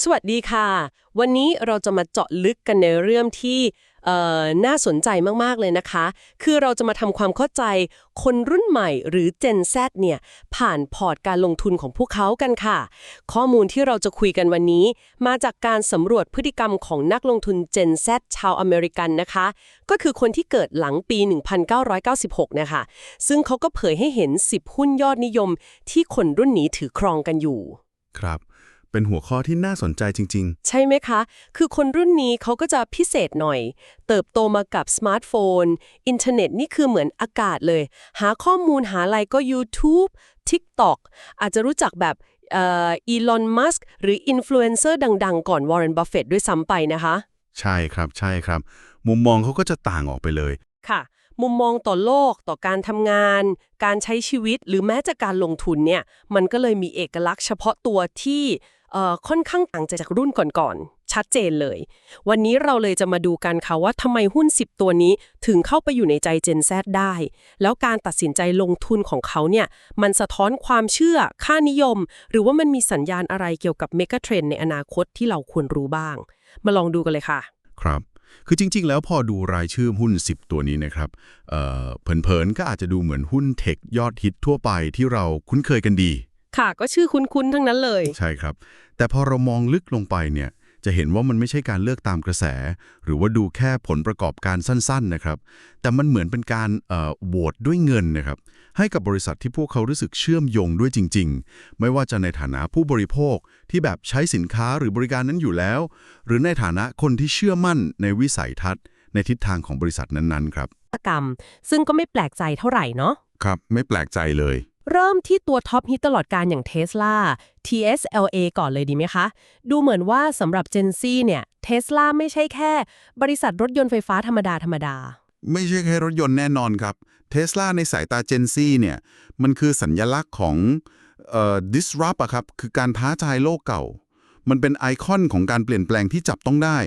สวัสดีค่ะ วันนี้เราจะมาเจาะลึกกันในเรื่องที่เอ่อน่าสนใจมาก ๆ เลยนะคะ คือเราจะมาทำความเข้าใจคนรุ่นใหม่หรือ Gen Z เนี่ย ผ่านพอร์ตการลงทุนของพวกเขากันค่ะ ข้อมูลที่เราจะคุยกันวันนี้ มาจากการสำรวจพฤติกรรมของนักลงทุน Gen Z ชาวอเมริกันนะคะ ก็คือคนที่เกิดหลังปี 1996 นะคะ ซึ่งเขาก็เผยให้เห็น 10 หุ้นยอดนิยมที่คนรุ่นนี้ถือครองกันอยู่ ครับ เป็นหัวข้อที่น่าสนใจจริงใช่ไหมคะ คือคนรุ่นนี้เขาก็จะพิเศษหน่อย เติบโตมากับสมาร์ทโฟน อินเทอร์เน็ตนี่คือเหมือนอากาศเลย หาข้อมูลหาอะไรก็ YouTube TikTok อาจจะรู้จักแบบเอ่อีลอนมัสก์หรืออินฟลูเอนเซอร์ดัง ๆ ก่อนวอร์เรนบัฟเฟตด้วยซ้ำไปนะคะๆใช่ครับใช่ครับ มุมมองเขาก็จะต่างออกไปเลยค่ะ มุมมองต่อโลกต่อการทำงาน การใช้ชีวิตหรือแม้แต่การลงทุนเนี่ยมันก็เลยมีเอกลักษณ์เฉพาะตัวที่เอ่อ ค่อนข้างต่างจากรุ่นก่อนๆ ชัดเจนเลย วันนี้เราเลยจะมาดูกันค่ะว่าทำไมหุ้น 10 ตัวนี้ถึงเข้าไปอยู่ในใจ Gen Z ได้ แล้วการตัดสินใจลงทุนของเขาเนี่ย มันสะท้อนความเชื่อ ค่านิยม หรือว่ามันมีสัญญาณอะไรเกี่ยวกับเมกะเทรนในอนาคตที่เราควรรู้บ้าง มาลองดูกันเลยค่ะ ครับคือจริง ๆ แล้วพอดูรายชื่อหุ้น 10 ตัวนี้นะครับเออเผินๆก็อาจจะดูเหมือนหุ้นเทคยอดฮิตทั่วไปที่เราคุ้นเคยกันดี ค่ะก็ชื่อคุ้นๆทั้งนั้นเลย ใช่ครับ แต่พอเรามองลึกลงไปเนี่ย จะเห็นว่ามันไม่ใช่การเลือกตามกระแส หรือว่าดูแค่ผลประกอบการสั้นๆนะครับ แต่มันเหมือนเป็นการเอ่อโหวตด้วยเงินนะครับ ให้กับบริษัทที่พวกเขารู้สึกเชื่อมโยงด้วยจริง ๆ ไม่ว่าจะในฐานะผู้บริโภคที่แบบใช้สินค้าหรือบริการนั้นอยู่แล้ว หรือในฐานะคนที่เชื่อมั่นในวิสัยทัศน์ ในทิศทางของบริษัทนั้นๆครับกรรม ซึ่งก็ไม่แปลกใจเท่าไหร่เนาะครับ ไม่แปลกใจเลย เริ่มที่ตัวท็อปฮิตตลอดการอย่าง Tesla TSLA ก่อนเลยดีไหมคะ ดูเหมือนว่าสำหรับ Gen Z เนี่ย Tesla ไม่ใช่แค่ บริษัทรถยนต์ไฟฟ้าธรรมดาธรรมดา ไม่ใช่แค่รถยนต์แน่นอนครับเทสลาในสายตาเจนซี่เนี่ยมันคือสัญญลักษณ์ของเอ่อ disrupt อะครับ คือการท้าทายโลกเก่า มันเป็นไอคอนของการเปลี่ยนแปลงที่จับต้องได้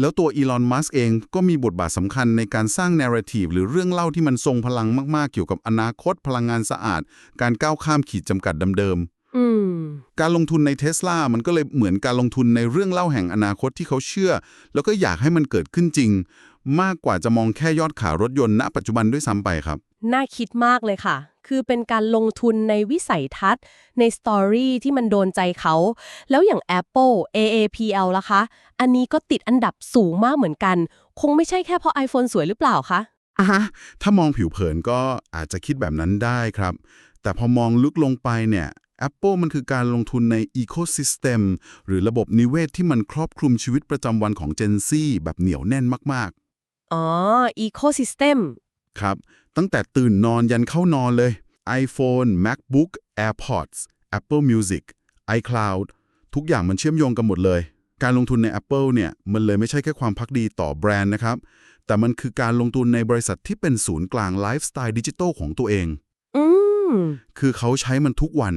แล้วตัวอีลอน มัสก์เองก็มีบทบาทสำคัญในการสร้างนาร์ t ทีฟหรือเรื่องเล่าที่มันทรงพลังมากๆ เกี่ยวกับอนาคตพลังงานสะอาด การก้าวข้ามขีดจำกัดเดิมอืมๆการลงทุนในเทสลามันก็เลยเหมือนการลงทุนในเรื่องเล่าแห่งอนาคตที่เขาเชื่อ แล้วก็อยากให้มันเกิดขึ้นจริง มากกว่าจะมองแค่ยอดขายรถยนต์ณปัจจุบันด้วยซ้ำไปครับ น่าคิดมากเลยค่ะ คือเป็นการลงทุนในวิสัยทัศน์ ในสตอรี่ที่มันโดนใจเขา แล้วอย่าง Apple AAPL ล่ะคะ อันนี้ก็ติดอันดับสูงมากเหมือนกัน คงไม่ใช่แค่เพราะ iPhone สวยหรือเปล่าคะอะฮะถ้ามองผิวเผินก็อาจจะคิดแบบนั้นได้ครับ แต่พอมองลึกลงไปเนี่ย Apple มันคือการลงทุนใน Ecosystem หรือระบบนิเวศที่มันครอบคลุมชีวิตประจำวันของ Gen Z แบบเหนียวแน่นมากอ๋อ Ecosystem ๆ ครับ ตั้งแต่ตื่นนอนยันเข้านอนเลย iPhone MacBook AirPods Apple Music iCloud ทุกอย่างมันเชื่อมโยงกันหมดเลย การลงทุนใน Apple เนี่ย มันเลยไม่ใช่แค่ความพักดีต่อแบรนด์นะครับ แต่มันคือการลงทุนในบริษัทที่เป็นศูนย์กลางไลฟ์สไตล์ดิจิทัลของตัวเองอืมคือเขาใช้มันทุกวัน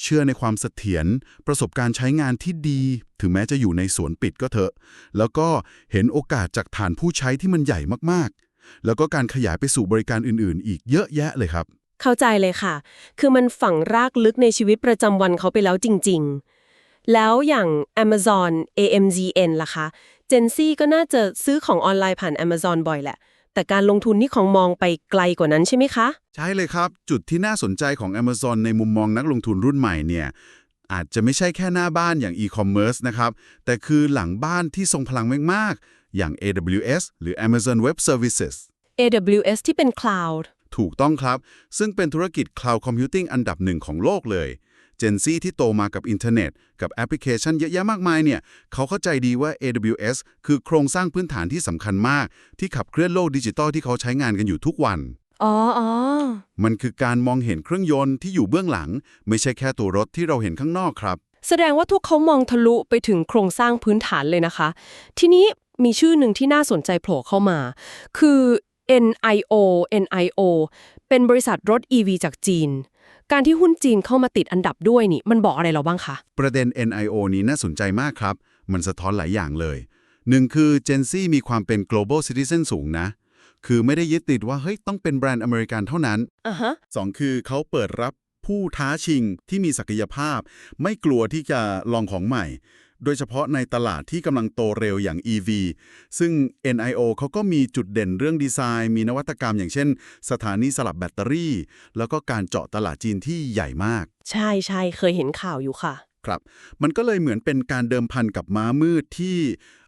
เชื่อในความเสถียรประสบการณ์ใช้งานที่ดี ถึงแม้จะอยู่ในสวนปิดก็เถอะ แล้วก็เห็นโอกาสจากฐานผู้ใช้ที่มันใหญ่มากๆ แล้วก็การขยายไปสู่บริการอื่นๆ อีกเยอะแยะเลยครับ เข้าใจเลยค่ะ คือมันฝังรากลึกในชีวิตประจำวันเขาไปแล้วจริง ๆ แล้วอย่าง Amazon AMZN ล่ะคะ Gen Z ก็น่าจะซื้อของออนไลน์ผ่าน Amazon บ่อยแหละ แต่การลงทุนนี่ของมองไปไกลกว่านั้นใช่ไหมคะ ใช่เลยครับ จุดที่น่าสนใจของ Amazon ในมุมมองนักลงทุนรุ่นใหม่เนี่ยอาจจะไม่ใช่แค่หน้าบ้านอย่าง e-commerce นะครับ แต่คือหลังบ้านที่ทรงพลังมากๆ อย่าง AWS หรือ Amazon Web Services AWS ที่เป็น Cloud ถูกต้องครับ ซึ่งเป็นธุรกิจ Cloud Computing อันดับหนึ่งของโลกเลย Gen Z ที่โตมากับอินเทอร์เน็ต กับแอปพลิเคชันเยอะแยะมากมายเนี่ย เขาเข้าใจดีว่า AWS คือโครงสร้างพื้นฐานที่สำคัญมาก ที่ขับเคลื่อนโลกดิจิตอลที่เขาใช้งานกันอยู่ทุกวันอ๋ออ๋อมันคือการมองเห็นเครื่องยนต์ที่อยู่เบื้องหลัง ไม่ใช่แค่ตัวรถที่เราเห็นข้างนอกครับ แสดงว่าทุกเขามองทะลุไปถึงโครงสร้างพื้นฐานเลยนะคะ ทีนี้ มีชื่อหนึ่งที่น่าสนใจโผล่เข้ามา คือ NIO NIO เป็นบริษัทรถ EV จากจีน การที่หุ้นจีนเข้ามาติดอันดับด้วยนี่ มันบอกอะไรเราบ้างคะ ประเด็น NIO นี้น่าสนใจมากครับ มันสะท้อนหลายอย่างเลย หนึ่งคือ Gen Z มีความเป็น global citizen สูงนะ คือไม่ได้ยึดติดว่า เฮ้ย ต้องเป็นแบรนด์อเมริกันเท่านั้นอะฮะสองคือเขาเปิดรับผู้ท้าชิงที่มีศักยภาพ ไม่กลัวที่จะลองของใหม่ โดยเฉพาะในตลาดที่กำลังโตเร็วอย่าง EV ซึ่ง NIO เขาก็มีจุดเด่นเรื่องดีไซน์ มีนวัตกรรมอย่างเช่น สถานีสลับแบตเตอรี่ แล้วก็การเจาะตลาดจีนที่ใหญ่มาก ใช่ใช่เคยเห็นข่าวอยู่ค่ะ ครับ มันก็เลยเหมือนเป็นการเดิมพันกับม้ามืดที่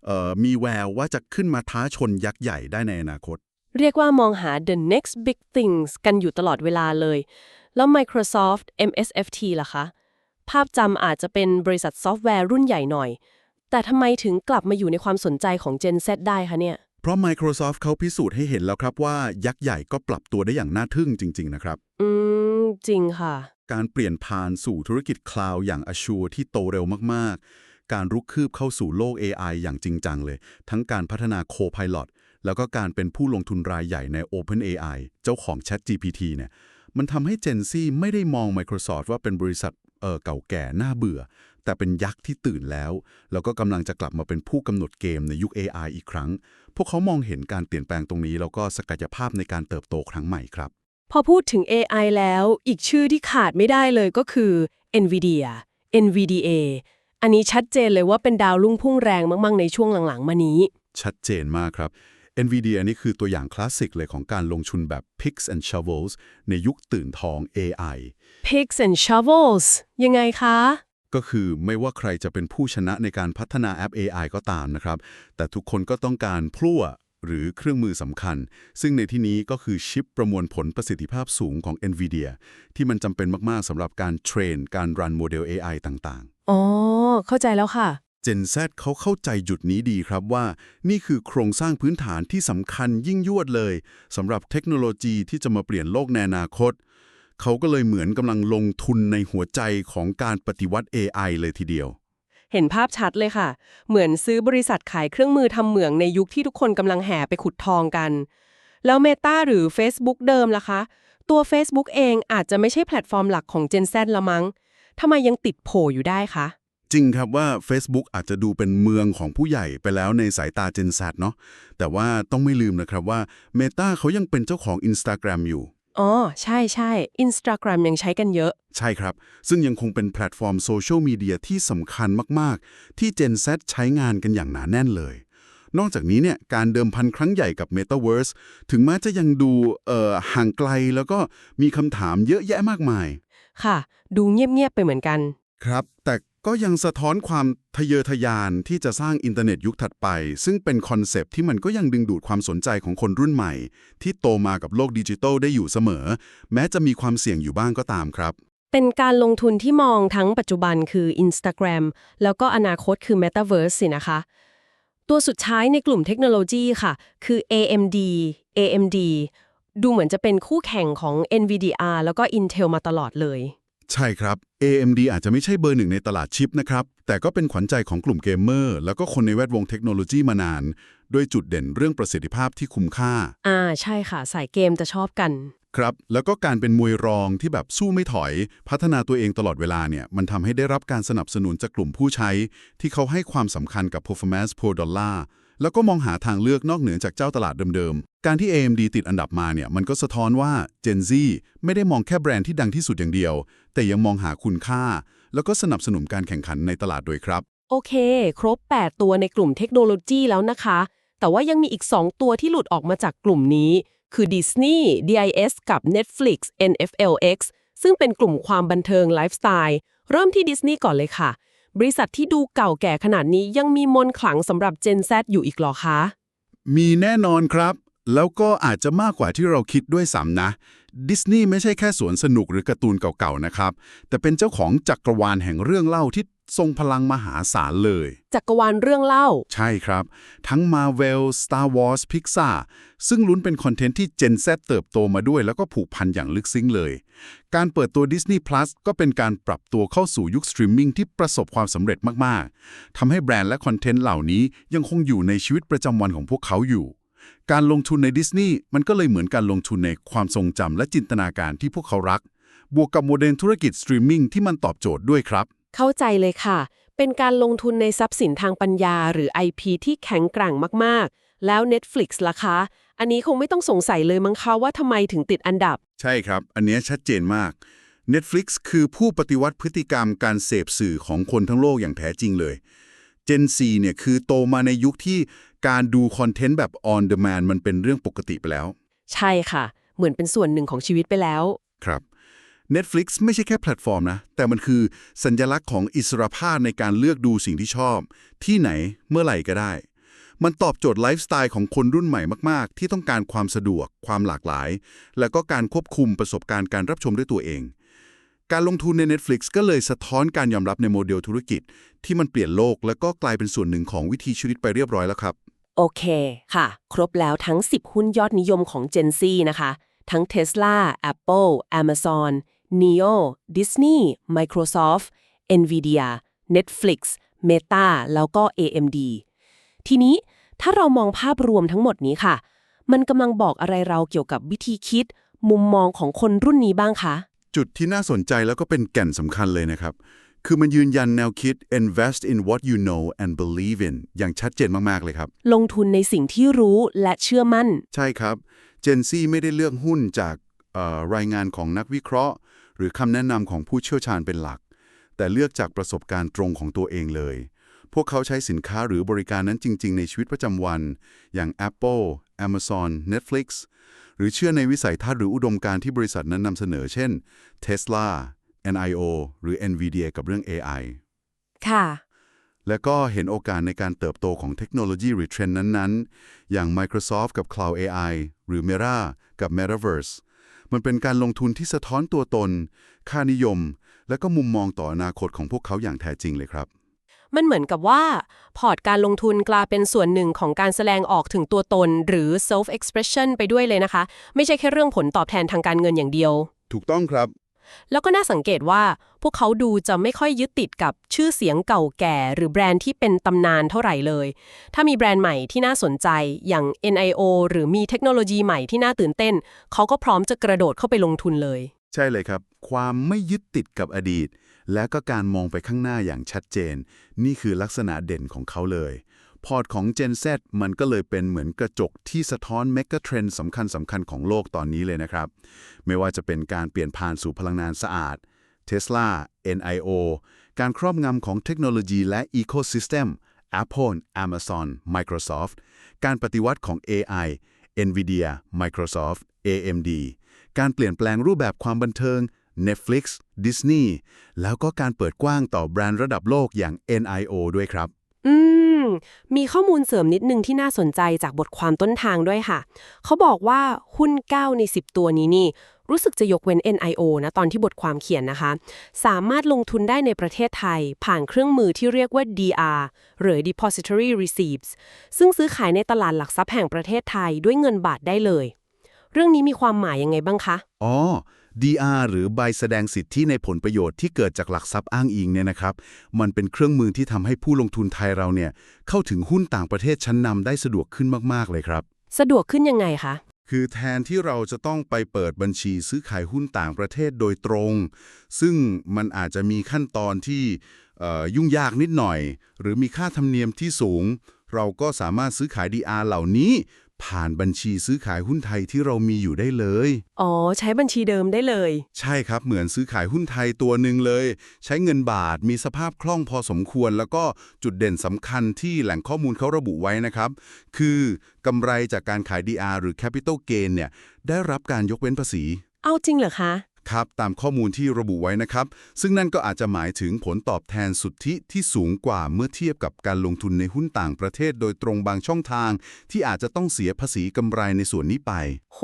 เอ่อมีแววว่าจะขึ้นมาท้าชนยักษ์ใหญ่ได้ในอนาคต เรียกว่ามองหา the next big things กันอยู่ตลอดเวลาเลย แล้ว Microsoft MSFT ล่ะคะ ภาพจำอาจจะเป็นบริษัทซอฟต์แวร์รุ่นใหญ่หน่อย แต่ทำไมถึงกลับมาอยู่ในความสนใจของ Gen Z ได้คะเนี่ย เพราะ Microsoft เขาพิสูจน์ให้เห็นแล้วครับว่ายักษ์ใหญ่ก็ปรับตัวได้อย่างน่าทึ่งจริง ๆ นะครับ อืม จริงค่ะ การเปลี่ยนผ่านสู่ธุรกิจคลาวด์อย่าง Azure ที่โตเร็วมากๆ การรุกคืบเข้าสู่โลก AI อย่างจริงจังเลย ทั้งการพัฒนา Copilot แล้วก็การเป็นผู้ลงทุนรายใหญ่ใน OpenAI เจ้าของ ChatGPT เนี่ย มันทำให้ Gen Z ไม่ได้มอง Microsoft ว่าเป็นบริษัท เอ่อเก่าแก่น่าเบื่อ แต่เป็นยักษ์ที่ตื่นแล้ว แล้วก็กำลังจะกลับมาเป็นผู้กำหนดเกมในยุค AI อีกครั้ง พวกเขามองเห็นการเปลี่ยนแปลงตรงนี้ แล้วก็ศักยภาพในการเติบโตครั้งใหม่ครับ พอพูดถึง AI แล้ว อีกชื่อที่ขาดไม่ได้เลยก็คือ NVIDIA NVDA อันนี้ชัดเจนเลยว่าเป็นดาวรุ่งพุ่งแรงมาก ๆ ในช่วงหลัง ๆ มานี้ ชัดเจนมากครับ NVIDIA นี่คือตัวอย่างคลาสสิกเลยของการลงทุนแบบ picks and shovels ในยุคตื่นทอง AI Picks and Shovels ยังไงคะ ก็คือไม่ว่าใครจะเป็นผู้ชนะในการพัฒนาแอป AI ก็ตามนะครับ แต่ทุกคนก็ต้องการพลั่วหรือเครื่องมือสำคัญ ซึ่งในที่นี้ก็คือชิปประมวลผลประสิทธิภาพสูงของ NVIDIA ที่มันจำเป็นมาก ๆสำหรับการเทรน การรันโมเดล AI ต่างๆ อ๋อ เข้าใจแล้วค่ะ Gen Z เขาเข้าใจจุดนี้ดีครับว่า นี่คือโครงสร้างพื้นฐานที่สำคัญยิ่งยวดเลยสำหรับเทคโนโลยีที่จะมาเปลี่ยนโลกในอนาคต เขาก็เลยเหมือนกำลังลงทุนในหัวใจของการปฏิวัติ AI เลยทีเดียว เห็นภาพชัดเลยค่ะ เหมือนซื้อบริษัทขายเครื่องมือทำเหมืองในยุคที่ทุกคนกำลังแห่ไปขุดทองกัน แล้ว Meta หรือ Facebook เดิมล่ะคะ ตัว Facebook เองอาจจะไม่ใช่แพลตฟอร์มหลักของ Gen Z ละมั้งทำไมยังติดโผอยู่ได้คะ จริงครับว่า Facebook อาจจะดูเป็นเมืองของผู้ใหญ่ไปแล้วในสายตา Gen Z เนาะแต่ว่าต้องไม่ลืมนะครับว่า Meta เขายังเป็นเจ้าของ Instagram อยู่ อ๋อ ใช่ใช่ Instagram ยังใช้กันเยอะ ใช่ครับ ซึ่งยังคงเป็นแพลตฟอร์มโซเชียลมีเดียที่สำคัญมาก ๆ ที่ Gen Z ใช้งานกันอย่างหนาแน่นเลย นอกจากนี้เนี่ยการเดิมพันครั้งใหญ่กับ Metaverse ถึงแม้จะยังดูเอ่อห่างไกลแล้วก็มีคำถามเยอะแยะมากมาย ค่ะ ดูเงียบๆไปเหมือนกัน ครับ แต่ ก็ยังสะท้อนความทะเยอทะยานที่จะสร้างอินเทอร์เน็ตยุคถัดไป ซึ่งเป็นคอนเซปต์ที่มันก็ยังดึงดูดความสนใจของคนรุ่นใหม่ ที่โตมากับโลกดิจิทัลได้อยู่เสมอ แม้จะมีความเสี่ยงอยู่บ้างก็ตามครับ เป็นการลงทุนที่มองทั้งปัจจุบันคือ Instagram แล้วก็อนาคตคือ Metaverse สินะคะ ตัวสุดท้ายในกลุ่มเทคโนโลยีค่ะ คือ AMD AMD ดูเหมือนจะเป็นคู่แข่งของ NVIDIA แล้วก็ Intel มาตลอดเลย ใช่ครับ AMD อาจจะไม่ใช่เบอร์หนึ่งในตลาดชิปนะครับ แต่ก็เป็นขวัญใจของกลุ่มเกมเมอร์ แล้วก็คนในแวดวงเทคโนโลยีมานาน ด้วยจุดเด่นเรื่องประสิทธิภาพที่คุ้มค่า อ่า ใช่ค่ะ สายเกมจะชอบกัน ครับ แล้วก็การเป็นมวยรองที่แบบสู้ไม่ถอย พัฒนาตัวเองตลอดเวลาเนี่ย มันทำให้ได้รับการสนับสนุนจากกลุ่มผู้ใช้ ที่เขาให้ความสำคัญกับ performance per dollar แล้วก็มองหาทางเลือกนอกเหนือจากเจ้าตลาดเดิมๆ การที่ AMD ติดอันดับมาเนี่ยมันก็สะท้อนว่า Gen Z ไม่ได้มองแค่แบรนด์ที่ดังที่สุดอย่างเดียว แต่ยังมองหาคุณค่า แล้วก็สนับสนุนการแข่งขันในตลาดโดยครับ โอเค ครบ 8 ตัวในกลุ่มเทคโนโลยีแล้วนะคะ แต่ว่ายังมีอีก 2 ตัวที่หลุดออกมาจากกลุ่มนี้ คือ Disney DIS กับ Netflix NFLX ซึ่งเป็นกลุ่มความบันเทิงไลฟ์สไตล์เริ่มที่ Disney ก่อนเลยค่ะ บริษัทที่ดูเก่าแก่ขนาดนี้ยังมีมนขลังสำหรับ Gen Z อยู่อีกหรอคะ มีแน่นอนครับ แล้วก็อาจจะมากกว่าที่เราคิดด้วยซ้ำนะ ดิสนีย์ไม่ใช่แค่สวนสนุกหรือการ์ตูนเก่าๆนะครับ แต่เป็นเจ้าของจักรวาลแห่งเรื่องเล่าที่ ทรงพลังมหาศาลเลย จักรวาลเรื่องเล่า ใช่ครับ ทั้ง Marvel Star Wars Pixar ซึ่งลุ้นเป็นคอนเทนต์ที่ Gen Z เติบโตมาด้วย แล้วก็ผูกพันอย่างลึกซึ้งเลย การเปิดตัว Disney Plus ก็เป็นการปรับตัวเข้าสู่ยุคสตรีมมิ่งที่ประสบความสำเร็จมาก ๆ ทำให้แบรนด์และคอนเทนต์เหล่านี้ยังคงอยู่ในชีวิตประจำวันของพวกเขาอยู่ การลงทุนในดิสนีย์มันก็เลยเหมือนการลงทุนในความทรงจำและจินตนาการที่พวกเขารัก บวกกับโมเดลธุรกิจสตรีมมิ่งที่มันตอบโจทย์ด้วยครับ เข้าใจเลยค่ะ เป็นการลงทุนในทรัพย์สินทางปัญญา หรือ IP ที่แข็งแกร่งมากๆ แล้ว Netflix ล่ะคะ อันนี้คงไม่ต้องสงสัยเลยมั้งคะว่าทำไมถึงติดอันดับ ใช่ครับ อันเนี้ยชัดเจนมาก Netflix คือผู้ปฏิวัติพฤติกรรมการเสพสื่อของคนทั้งโลกอย่างแท้จริงเลย Gen Z เนี่ยคือโตมาในยุคที่การดูคอนเทนต์แบบ on demand มันเป็นเรื่องปกติไปแล้ว ใช่ค่ะ เหมือนเป็นส่วนหนึ่งของชีวิตไปแล้ว ครับ Netflix ไม่ใช่แค่แพลตฟอร์มนะ แต่มันคือสัญลักษณ์ของอิสรภาพในการเลือกดูสิ่งที่ชอบ ที่ไหนเมื่อไหร่ก็ได้ มันตอบโจทย์ไลฟ์สไตล์ของคนรุ่นใหม่มาก ๆ ที่ต้องการความสะดวก ความหลากหลาย และก็การควบคุมประสบการณ์การรับชมด้วยตัวเอง การลงทุนใน Netflix ก็เลยสะท้อนการยอมรับในโมเดลธุรกิจ ที่มันเปลี่ยนโลกแล้วก็กลายเป็นส่วนหนึ่งของวิถีชีวิตไปเรียบร้อยแล้วครับโอเคค่ะ ครบแล้วทั้ง 10 หุ้นยอดนิยมของ Gen Z นะคะ ทั้ง Tesla Apple Amazon Neo Disney Microsoft Nvidia Netflix Meta แล้วก็ AMD ทีนี้ถ้าเรามองภาพรวมทั้งหมดนี้ค่ะ มันกำลังบอกอะไรเราเกี่ยวกับวิธีคิด มุมมองของคนรุ่นนี้บ้างคะ จุดที่น่าสนใจแล้วก็เป็นแก่นสำคัญเลยนะครับ คือมันยืนยันแนวคิด invest in what you know and believe in อย่างชัดเจนมาก ๆ เลยครับ ลงทุนในสิ่งที่รู้และเชื่อมั่น ใช่ครับ Gen Z ไม่ได้เลือกหุ้นจากเอ่อ รายงานของนักวิเคราะห์ หรือคำแนะนำของผู้เชี่ยวชาญเป็นหลัก แต่เลือกจากประสบการณ์ตรงของตัวเองเลย พวกเขาใช้สินค้าหรือบริการนั้นจริง ๆ ในชีวิตประจำวัน อย่าง Apple Amazon Netflix หรือเชื่อในวิสัยทัศน์หรืออุดมการณ์ที่บริษัทนั้นนำเสนอ เช่น Tesla NIO หรือ Nvidia กับเรื่อง AI ค่ะ และก็เห็นโอกาสในการเติบโตของเทคโนโลยีหรือเทรนด์นั้น ๆ อย่าง Microsoft กับ Cloud AI หรือ Meta กับ Metaverse มันเป็นการลงทุนที่สะท้อนตัวตน ค่านิยม และก็มุมมองต่ออนาคตของพวกเขาอย่างแท้จริงเลยครับ มันเหมือนกับว่า พอร์ตการลงทุนกลายเป็นส่วนหนึ่งของการแสดงออกถึงตัวตน หรือ self expression ไปด้วยเลยนะคะ ไม่ใช่แค่เรื่องผลตอบแทนทางการเงินอย่างเดียว ถูกต้องครับ แล้วก็น่าสังเกตว่าพวกเขาดูจะไม่ค่อยยึดติดกับชื่อเสียงเก่าแก่ หรือแบรนด์ที่เป็นตำนานเท่าไหร่เลย ถ้ามีแบรนด์ใหม่ที่น่าสนใจอย่าง NIO หรือมีเทคโนโลยีใหม่ที่น่าตื่นเต้น เขาก็พร้อมจะกระโดดเข้าไปลงทุนเลย ใช่เลยครับ ความไม่ยึดติดกับอดีต และก็การมองไปข้างหน้าอย่างชัดเจน นี่คือลักษณะเด่นของเขาเลย พอร์ตของ Gen Z มันก็เลยเป็นเหมือนกระจกที่สะท้อนเมกะเทรนด์สำคัญสำคัญของโลกตอนนี้เลยนะครับ ไม่ว่าจะเป็นการเปลี่ยนผ่านสู่พลังงานสะอาด Tesla NIO การครอบงำของเทคโนโลยีและ Ecosystem Apple Amazon Microsoft การปฏิวัติของ AI Nvidia Microsoft AMD การเปลี่ยนแปลงรูปแบบความบันเทิง Netflix Disney แล้วก็การเปิดกว้างต่อแบรนด์ระดับโลกอย่าง NIO ด้วยครับ อืม มีข้อมูลเสริมนิดนึงที่น่าสนใจจากบทความต้นทางด้วยค่ะ เขาบอกว่าหุ้น 9 ใน 10 ตัวนี้นี่ รู้สึกจะยกเว้น NIO นะตอนที่บทความเขียนนะคะ สามารถลงทุนได้ในประเทศไทย ผ่านเครื่องมือที่เรียกว่า DR หรือ Depository Receipts ซึ่งซื้อขายในตลาดหลักทรัพย์แห่งประเทศไทยด้วยเงินบาทได้เลย เรื่องนี้มีความหมายยังไงบ้างคะ อ๋อ DR หรือใบแสดงสิทธิในผลประโยชน์ที่เกิดจากหลักทรัพย์อ้างอิงเนี่ยนะครับ มันเป็นเครื่องมือที่ทำให้ผู้ลงทุนไทยเราเนี่ยเข้าถึงหุ้นต่างประเทศชั้นนำได้สะดวกขึ้นมากๆเลยครับ สะดวกขึ้นยังไงคะ คือแทนที่เราจะต้องไปเปิดบัญชีซื้อขายหุ้นต่างประเทศโดยตรง ซึ่งมันอาจจะมีขั้นตอนที่เอ่อยุ่งยากนิดหน่อย หรือมีค่าธรรมเนียมที่สูง เราก็สามารถซื้อขาย DR เหล่านี้ ผ่านบัญชีซื้อขายหุ้นไทยที่เรามีอยู่ได้เลย อ๋อ ใช้บัญชีเดิมได้เลย ใช่ครับเหมือนซื้อขายหุ้นไทยตัวหนึ่งเลย ใช้เงินบาทมีสภาพคล่องพอสมควร แล้วก็จุดเด่นสำคัญที่แหล่งข้อมูลเขาระบุไว้นะครับ คือกำไรจากการขาย DR หรือ Capital Gain เนี่ยได้รับการยกเว้นภาษี เอาจริงเหรอคะ ครับ ตามข้อมูลที่ระบุไว้นะครับ ซึ่งนั่นก็อาจจะหมายถึงผลตอบแทนสุทธิที่สูงกว่าเมื่อเทียบกับการลงทุนในหุ้นต่างประเทศโดยตรงบางช่องทาง ที่อาจจะต้องเสียภาษีกำไรในส่วนนี้ไป โห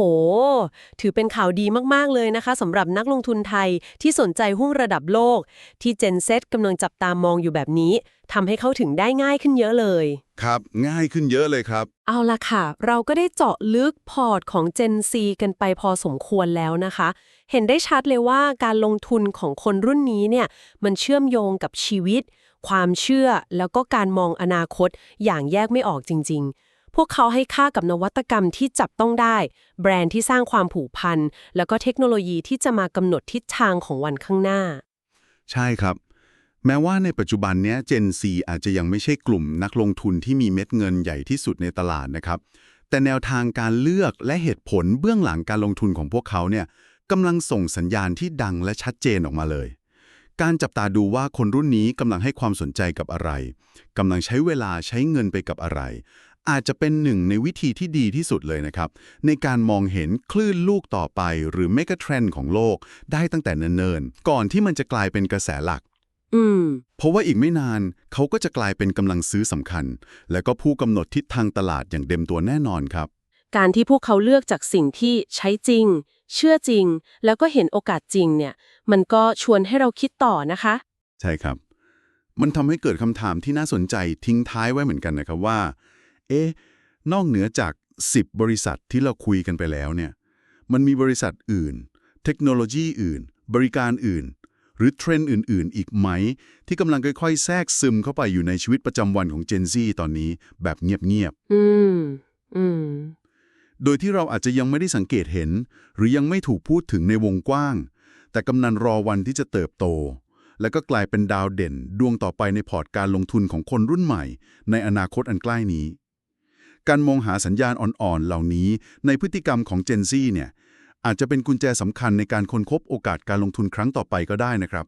ถือเป็นข่าวดีมากๆเลยนะคะสำหรับนักลงทุนไทยที่สนใจหุ้นระดับโลก ที่ Gen Z กำลังจับตามองอยู่แบบนี้ทำให้เข้าถึงได้ง่ายขึ้นเยอะเลย ครับ ง่ายขึ้นเยอะเลยครับ เอาละค่ะ เราก็ได้เจาะลึกพอร์ตของ Gen Z กันไปพอสมควรแล้วนะคะ เห็นได้ชัดเลยว่าการลงทุนของคนรุ่นนี้เนี่ยมันเชื่อมโยงกับชีวิต ความเชื่อแล้วก็การมองอนาคตอย่างแยกไม่ออกจริง ๆ พวกเขาให้ค่ากับนวัตกรรมที่จับต้องได้ แบรนด์ที่สร้างความผูกพัน แล้วก็เทคโนโลยีที่จะมากำหนดทิศทางของวันข้างหน้า ใช่ครับ แม้ว่าในปัจจุบันนี้ย Gen Z อาจจะยังไม่ใช่กลุ่มนักลงทุนที่มีเม็ดเงินใหญ่ที่สุดในตลาดนะครับแต่แนวทางการเลือกและเหตุผลเบื้องหลังการลงทุนของพวกเขาเนี่ย กำลังส่งสัญญาณที่ดังและชัดเจนออกมาเลย การจับตาดูว่าคนรุ่นนี้กำลังให้ความสนใจกับอะไรกำลังใช้เวลาใช้เงินไปกับอะไร อาจจะเป็นหนึ่งในวิธีที่ดีที่สุดเลยนะครับ ในการมองเห็นคลื่นลูกต่อไปหรือเมกะเทรนด์ของโลกได้ตั้งแต่เนิ่นๆก่อนที่มันจะกลายเป็นกระแสหลักอืมเพราะว่าอีกไม่นานเขาก็จะกลายเป็นกำลังซื้อสำคัญ และก็ผู้กำหนดทิศทางตลาดอย่างเต็มตัวแน่นอนครับ การที่พวกเขาเลือกจากสิ่งที่ใช้จริง เชื่อจริง แล้วก็เห็นโอกาสจริงเนี่ย มันก็ชวนให้เราคิดต่อนะคะ ใช่ครับ มันทำให้เกิดคำถามที่น่าสนใจทิ้งท้ายไว้เหมือนกันนะครับว่า เอ๊ะ นอกเหนือจาก 10 บริษัทที่เราคุยกันไปแล้วเนี่ย มันมีบริษัทอื่น เทคโนโลยีอื่น บริการอื่น หรือเทรนด์อื่น ๆ อีกไหม ที่กำลังค่อย ๆ แทรกซึมเข้าไปอยู่ในชีวิตประจำวันของ Gen Z ตอนนี้แบบเงียบอืม อืมๆ โดยที่เราอาจจะยังไม่ได้สังเกตเห็น หรือยังไม่ถูกพูดถึงในวงกว้าง แต่กำนันรอวันที่จะเติบโต และก็กลายเป็นดาวเด่นดวงต่อไปในพอร์ตการลงทุนของคนรุ่นใหม่ ในอนาคตอันใกล้นี้ การมองหาสัญญาณอ่อนๆ เหล่านี้ในพฤติกรรมของ Gen Z เนี่ยอาจจะเป็นกุญแจสำคัญในการค้นพบโอกาสการลงทุนครั้งต่อไปก็ได้นะครับ